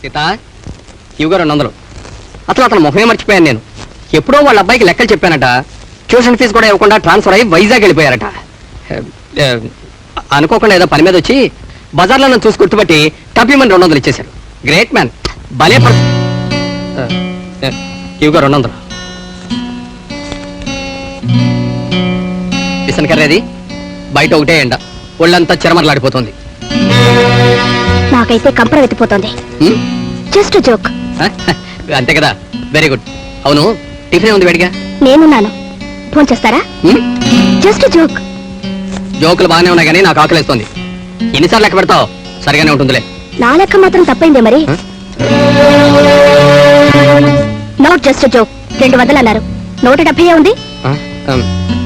సీత ఇవిగా రెండు వందలు. అసలు అతను ముఖమే మర్చిపోయాను నేను. ఎప్పుడో వాళ్ళ అబ్బాయికి లెక్కలు చెప్పానట ట్యూషన్ ఫీజు కూడా ఇవ్వకుండా ట్రాన్స్ఫర్ అయ్యి వైజాగ్ వెళ్ళిపోయారట. అనుకోకుండా ఏదో పని మీద వచ్చి బజార్లో నన్ను చూసి గుర్తుపట్టి టప్పిమని రెండు వందలు ఇచ్చేశారు. గ్రేట్ మ్యాన్ భలే పడు ఇవిగా రెండు వందలు. ఇసన్ కర్రేది బయట ఒకటే ఎండ. ఒళ్ళంతా చిరమరలాడిపోతుంది. నాకైతే కంపర వెతిపోతోంది? Just joke? అంతే కదా. వెరీ గుడ్ అవును టిఫిన్ ఉంది వేడిగా? నేనున్నాను. ఫోన్ చేస్తారా? జస్ట్ జోక్ జోకులు బాగానే ఉన్నాయి కానీ నాకు ఆకలిస్తోంది. ఎన్నిసార్లు లెక్క పెడతావు? సరిగానే ఉంటుందిలే. నా లెక్క మాత్రం తప్పైందే మరి? నాట్ జస్ట్ జోక్ రెండు వందలు అన్నారు. నూట డెబ్బై ఉంది? ఆ,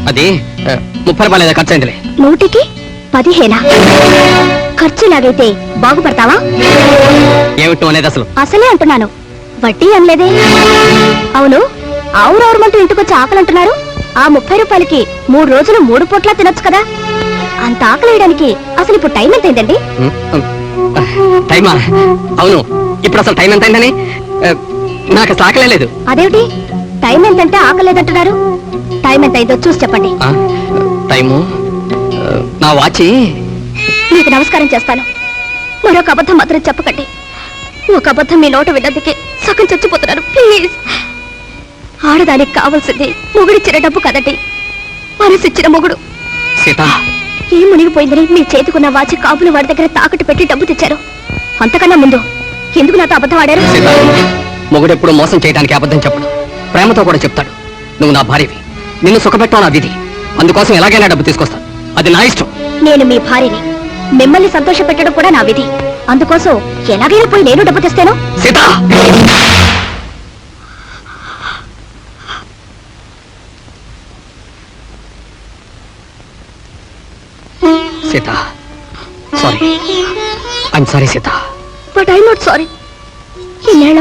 అది ఆ, ముప్పై రూపాయలు ఖర్చు అయిందిలే. నూటికి పదిహేనా? ఖర్చు లాగైతే బాగుపడతావా? ఏమిటి అనేది అసలు? అసలే అంటున్నాను. వడ్డీ అనలేదే అవును ఆవురవరమంటూ ఇంటికొచ్చి ఆకలి అంటున్నారు ఆ ముప్పై రూపాయలకి మూడు రోజులు మూడు పూట్లా తినొచ్చు కదా? అంత ఆకలి వేయడానికి అసలు ఇప్పుడు టైం ఎంత అయిందండి టైమా? అవును ఇప్పుడు అసలు టైం ఎంత అయిందని నాకు అసలు ఆకలే లేదు. అదేమిటి? టైం ఎంతంటే ఆకలి లేదంటున్నారు టైం ఎంత అయిందో చూసి చెప్పండి. టైము నా వాచి మీకు నమస్కారం చేస్తాను. మరొక అబద్ధం మాత్రం చెప్పకండి. ఒక అబద్ధం మీ నోట విన్నందుకే సగం చచ్చిపోతున్నారు. ప్లీజ్. ఆడదానికి కావాల్సింది మొగుడిచ్చిన డబ్బు కదండి. మనసిచ్చిన మొగుడు. సీత. ఏం మునిగిపోయిందని మీ చేతికున్న వాచి కాపుల వాడి దగ్గర తాకట్టు పెట్టి డబ్బు తెచ్చారు. అంతకన్నా ముందు ఎందుకు నాతో అబద్ధం ఆడారు? మొగుడు ఎప్పుడు మోసం చేయడానికి అబద్ధం చెప్పడు. ప్రేమతో కూడా చెప్తాడు. నువ్వు నా భార్యవి. నిన్ను సుఖపెట్టడం నా విధి. అందుకోసం ఎలాగైనా డబ్బు తీసుకొస్తా అది నా ఇష్టం. నేను మీ భార్యని. మిమ్మల్ని సంతోష పెట్టడం కూడా నా విధి. అందుకోసం ఎలాగైనా పోయి నేను డబ్బు తెస్తాను. Sita! Sorry sorry Sita. But I not sorry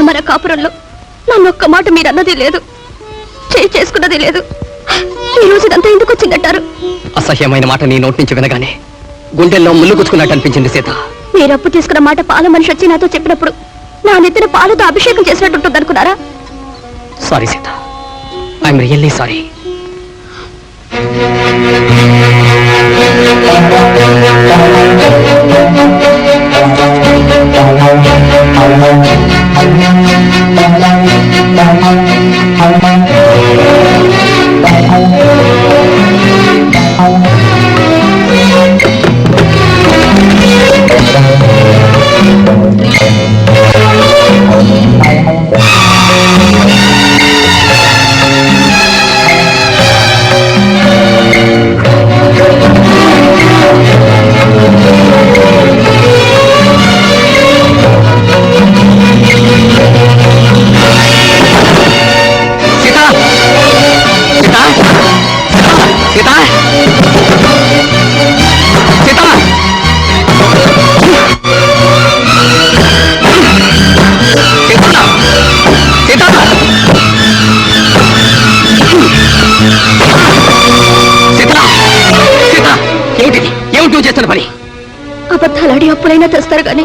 మన కాపురంలో నన్ను ఒక్క మాట మీరు అన్నది లేదు. చేయి చేసుకున్నది లేదు. ఈ రోజు ఇదంతా ఎందుకు వచ్చిందంటారు? అసహ్యమైన మాట నీ నోటి నుంచి వినగానే గుండెల్లో ముళ్ళు గుచ్చుకున్నట్టు అనిపించింది సీత. మీరు అప్పు తీసుకున్న మాట పాల మనిషి వచ్చి నాతో చెప్పినప్పుడు నా నెత్తిన పాలతో అభిషేకం చేసినట్టు ఉంటుంది అనుకున్నారా? Sorry Sita. I'm really sorry అబద్ధాలాడి అప్పుడైనా తెస్తారు కానీ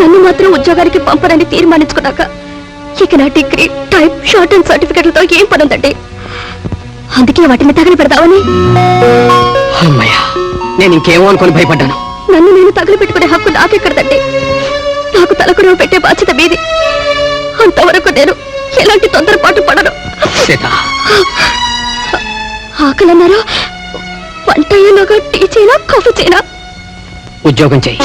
నన్ను మాత్రం ఉద్యోగానికి పంపరని తీర్మానించుకున్నాక ఇక నా డిగ్రీ టైప్ షార్ట్ అండ్ సర్టిఫికెట్లతో ఏం పని ఉందండి? అందుకే వాటిని తగలి పెడతామని అమ్మయ్యా నేను ఇంకేమో అనుకొని భయపడ్డాను. నన్ను నేను తగలు పెట్టుకునే హక్కు నాకెక్కడదండి నాకు తలకురవ పెట్టే బాధ్యత మీది. అంతవరకు నేను ఎలాంటి తొందరపాటు పడను. ఆకలన్నారు? వంట అయ్యేలోగా టీ చేయనా కాఫీ చేయనా? ఉద్యోగం చేయి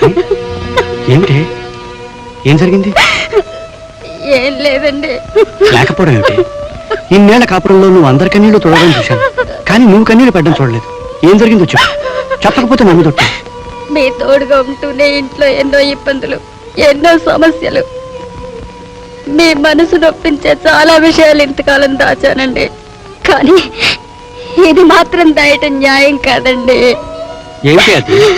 ఏమిటి? ఏం జరిగింది? ఏం లేదండి. లేకపోవడం ఏమిటి? ఇన్నేళ్ళ కాపురంలో నువ్వు అందరి కన్నీళ్ళు తొడగడం చూశాను. కానీ నువ్వు కన్నీళ్ళు పెట్టడం చూడలేదు. ఏం జరిగిందో చెప్పు. చెప్పకపోతే నన్ను తొట్టు. మీ తోడుగా ఉంటూనే ఇంట్లో ఎన్నో ఇబ్బందులు ఎన్నో సమస్యలు. మీ మనసు నొప్పించే చాలా విషయాలు ఇంతకాలం దాచానండి. కానీ ఇది మాత్రం దాయటం న్యాయం కాదండి. ఏమిటి అది?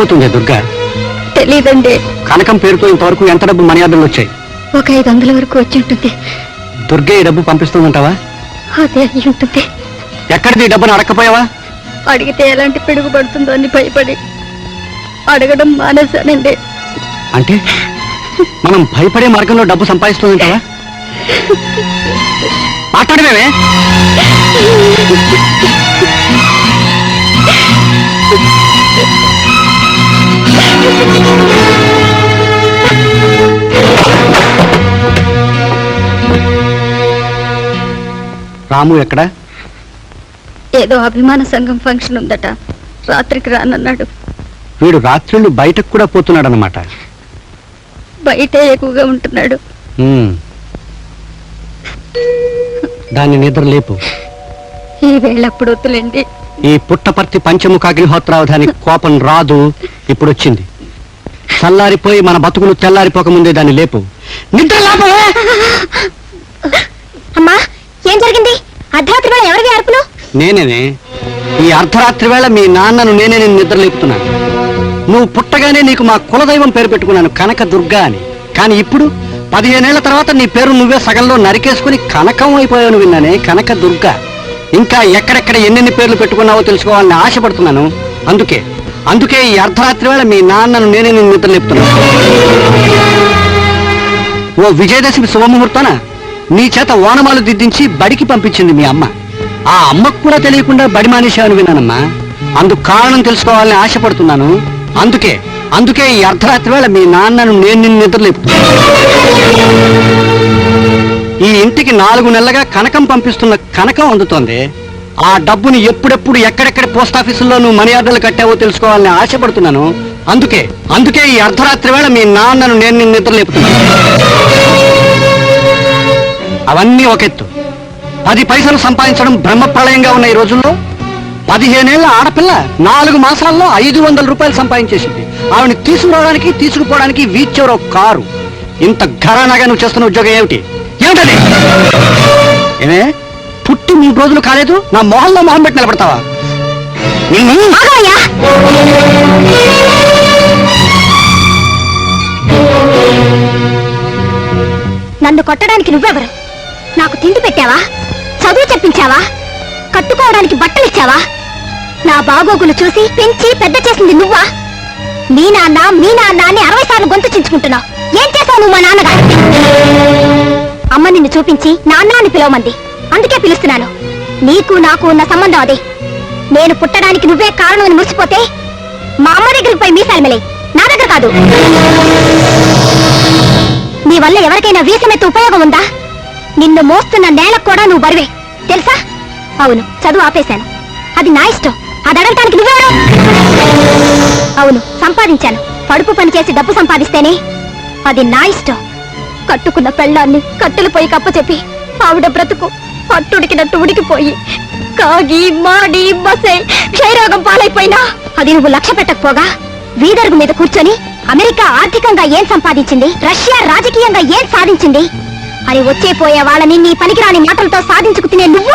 పోకుండా మరెక్కడికి పోతుంది దుర్గా. తెలీదండి. కనకం పేరుతో ఇంతవరకు ఎంత డబ్బు మర్యాదలు వచ్చాయి? ఒక ఐదు వందల వరకు వచ్చి ఉంటుంది. దుర్గే ఈ డబ్బు పంపిస్తుందంటావా? అదే అయి ఉంటుంది. ఎక్కడిది ఈ డబ్బును అడక్కపోయావా అడిగితే ఎలాంటి పిడుగు పడుతుందో అని భయపడి అడగడం మానేశానండి. అంటే మనం భయపడే మార్గంలో డబ్బు సంపాదిస్తుందంటావా? మాట్లాడమేమే. రాము ఎక్కడా? ఏదో అభిమాన సంఘం ఫంక్షన్ ఉందట. రాత్రికి రానన్నాడు. వీడు రాత్రిళ్ళు బయటకు కూడా పోతున్నాడు అనమాట బయటే ఎక్కువగా ఉంటున్నాడు. దాన్ని నిద్ర లేపు. ఈ వేళప్పుడు వద్దులేండి. ఈ పుట్టపర్తి పంచముఖ అగ్నిహోత్రావధాని కోపం రాదు. ఇప్పుడు వచ్చింది చల్లారిపోయి మన బతుకులు తెల్లారిపోకముందే దాన్ని లేపు. నిద్ర లేపవే! అమ్మా ఏం జరిగింది? అర్ధరాత్రి వేళ ఎవరివి అరుపులు? నేనేనే. ఈ అర్ధరాత్రి వేళ మీ నాన్నను నేనే నేను నిద్ర లేపుతున్నాను నువ్వు పుట్టగానే నీకు మా కులదైవం పేరు పెట్టుకున్నాను కనక దుర్గా అని. కానీ ఇప్పుడు పదిహేనేళ్ళ తర్వాత నీ పేరు నువ్వే సగంలో నరికేసుకుని కనకం అయిపోయావు విన్నానే కనక దుర్గా ఇంకా ఎక్కడెక్కడ ఎన్నెన్ని పేర్లు పెట్టుకున్నావో తెలుసుకోవాలని ఆశపడుతున్నాను. అందుకే అందుకే ఈ అర్ధరాత్రి వేళ మీ నాన్నను నేనే నేను నిద్ర లేపుతున్నాను ఓ విజయదశమి శుభముహూర్తాన నీ చేత ఓనమాలు దిద్దించి బడికి పంపించింది మీ అమ్మ. ఆ అమ్మకు కూడా తెలియకుండా బడి మానేశావని విన్నానమ్మా. అందుకు కారణం తెలుసుకోవాలని ఆశపడుతున్నాను. అందుకే అందుకే ఈ అర్ధరాత్రి వేళ మీ నాన్నను నేను నిన్ను నిద్రలేపుతున్నాను ఈ ఇంటికి నాలుగు నెలలుగా కనకం పంపిస్తున్న కనకం అందుతోంది. ఆ డబ్బుని ఎప్పుడెప్పుడు ఎక్కడెక్కడ పోస్ట్ ఆఫీసుల్లోనూ నువ్వు మనీ ఆర్డర్లు కట్టావో తెలుసుకోవాలని ఆశపడుతున్నాను. అందుకే అందుకే ఈ అర్ధరాత్రి వేళ మీ నాన్నను నేను నిద్రలేపుతున్నాను అవన్నీ ఒక ఎత్తు. పది పైసలు సంపాదించడం బ్రహ్మప్రళయంగా ఉన్న ఈ రోజుల్లో పదిహేనేళ్ళ ఆడపిల్ల నాలుగు మాసాల్లో ఐదు వందల రూపాయలు సంపాదించేసింది. ఆవిడని తీసుకురావడానికి తీసుకుపోవడానికి వీచోరో కారు. ఇంత ఘరానాగా నువ్వు చేస్తున్న ఉద్యోగం ఏమిటి? ఏమిటది? ఏమే? పుట్టి మూడు రోజులు కాలేదు నా మొహంలో మొహం పెట్టి నిలబడతావా? నిన్ను? నన్ను కొట్టడానికి నువ్వెవరు? నాకు తిండి పెట్టావా? చదువు చెప్పించావా? కట్టుకోవడానికి బట్టలు ఇచ్చావా? నా బాగోగులు చూసి పెంచి పెద్ద చేసింది నువ్వా? మీ నాన్న మీ నాన్న అని అరవై సార్లు గొంతు చించుకుంటున్నావు. ఏం చేశావు నువ్వు మా నాన్నగా అమ్మ నిన్ను చూపించి నాన్న అని పిలవమంది. అందుకే పిలుస్తున్నాను. నీకు నాకు ఉన్న సంబంధం అదే. నేను పుట్టడానికి నువ్వే కారణం అని మురిసిపోతే మా అమ్మ దగ్గరికి పోయి మీసాలు మెలే. నా దగ్గర కాదు. నీ వల్ల ఎవరికైనా వీసమెత్త ఉపయోగం ఉందా? నిన్ను మోస్తున్న నేలకు కూడా నువ్వు బరువే. తెలుసా? అవును చదువు ఆపేశాను. అది నా ఇష్టం. అది అడగటానికి నువ్వెవరు? అవును సంపాదించాను. పడుపు పని చేసి డబ్బు సంపాదిస్తేనే అది నా ఇష్టం. కట్టుకున్న పెళ్ళాన్ని కట్టెలు పోయి కప్పచెప్పి ఆవిడ బ్రతుకు పట్టుడికినట్టు ఉడికిపోయి కాగి మాడి బసై క్షయరోగం పాలైపోయినా అది నువ్వు లక్ష్య పెట్టకపోగా? వీదర్గు మీద కూర్చొని అమెరికా ఆర్థికంగా ఏం సంపాదించింది? రష్యా రాజకీయంగా ఏం సాధించింది? అని వచ్చే పోయే వాళ్ళని నీ పనికిరాని మాటలతో సాధించుకు తినే నువ్వు?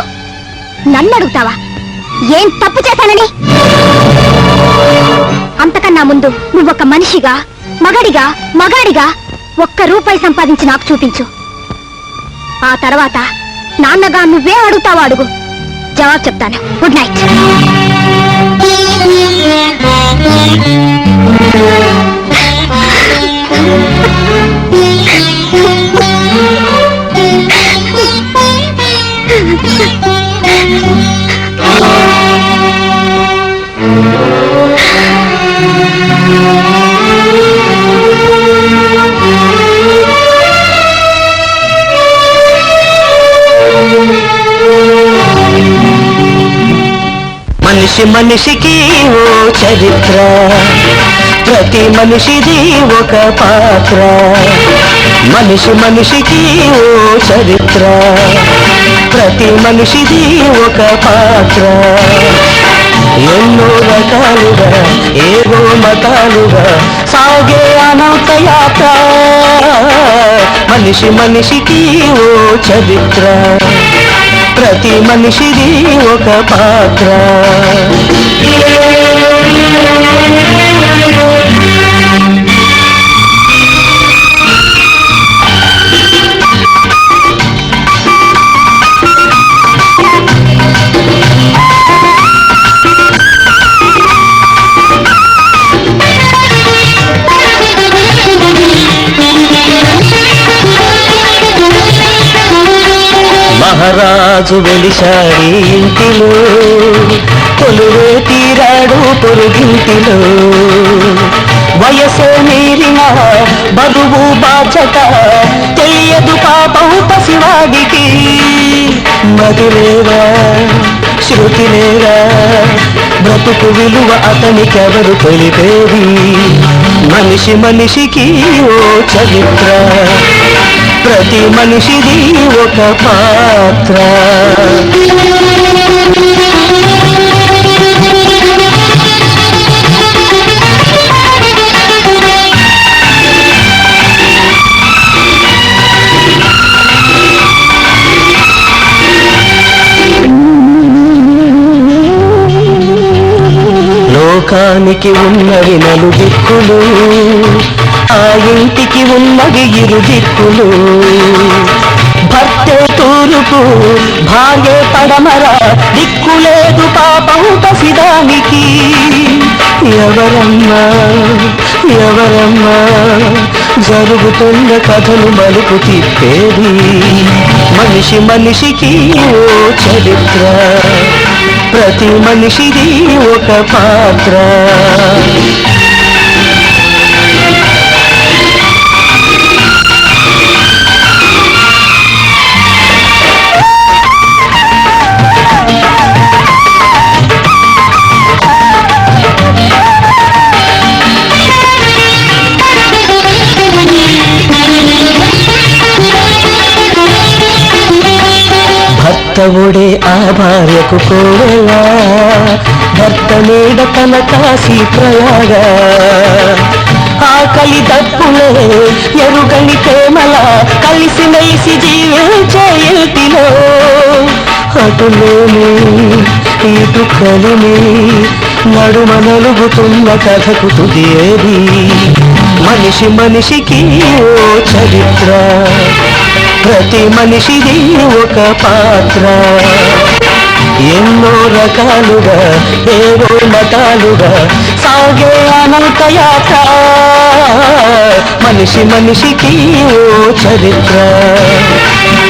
నన్ను అడుగుతావా? ఏం తప్పు చేశానని? అంతకన్నా ముందు నువ్వొక మనిషిగా మగడిగా మగాడిగా ఒక్క రూపాయి సంపాదించి నాకు చూపించు. ఆ తర్వాత నాన్నగా నువ్వే అడుగుతావా అడుగు. జవాబు చెప్తాను. Good night Thank you. మనిషి మనిషికి ఓ చరిత్ర. ప్రతి మనిషిది ఒక పాత్ర. మనిషి మనిషికి ఓ చరిత్ర. ప్రతి మనిషిది ఒక పాత్ర. ఎన్నో రకాలుగా ఏవో మతాలుగా సాగే అనంత యాత్ర. మనిషి మనిషికి ఓ చరిత్ర. ప్రతి మనిషిది ఒక పాత్ర. రాజు వెలిశాడి ఇంటిలో. కొలువే తీరాడు పొరుగింటిలో వయసే మీరిన బరువు బాధ్యత తెలియదు పాపం పసివాడికి. మదిలేరా శృతిలేరా బ్రతుకు విలువ అతనికెవరు తెలిపేది? మనిషి మనిషికి ఓ చరిత్ర. ప్రతి మనిషిది ఒక పాత్ర. లోకానికి ఉన్నవి వినలు దిక్కులు ఆ ఇంటికి ఉన్నవి ఇరు దిక్కులు. భర్తే తూరుపు భార్యే పడమర దిక్కులేదు పాపం పసిదానికి. ఎవరమ్మా ఎవరమ్మా జరుగుతున్న కథలు మలుపు తిప్పేది. మనిషి మనిషికి ఓ చరిత్ర ప్రతి మనిషిది ఒక పాత్ర. భర్తవుడే ఆ భార్యకు కోవెలా భర్త నీడ తన కాశీ ప్రయాగ. ఆకలి దప్పులే ఎరుగని ప్రేమల కలిసి మెలిసి జీవించే ఇంటిలో. అటులేని ఇటు కలిని నడుమ నలుగుతున్న కథకు తుదేది మనిషి మనిషికి ఓ చరిత్ర? ప్రతి మనిషిది ఒక పాత్ర. ఎన్నో రకాలుగా ఏవో మతాలుగా సాగే అనంత యాత్ర. మనిషి మనిషికి ఓ చరిత్ర.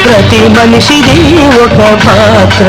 ప్రతి మనిషిది ఒక పాత్ర.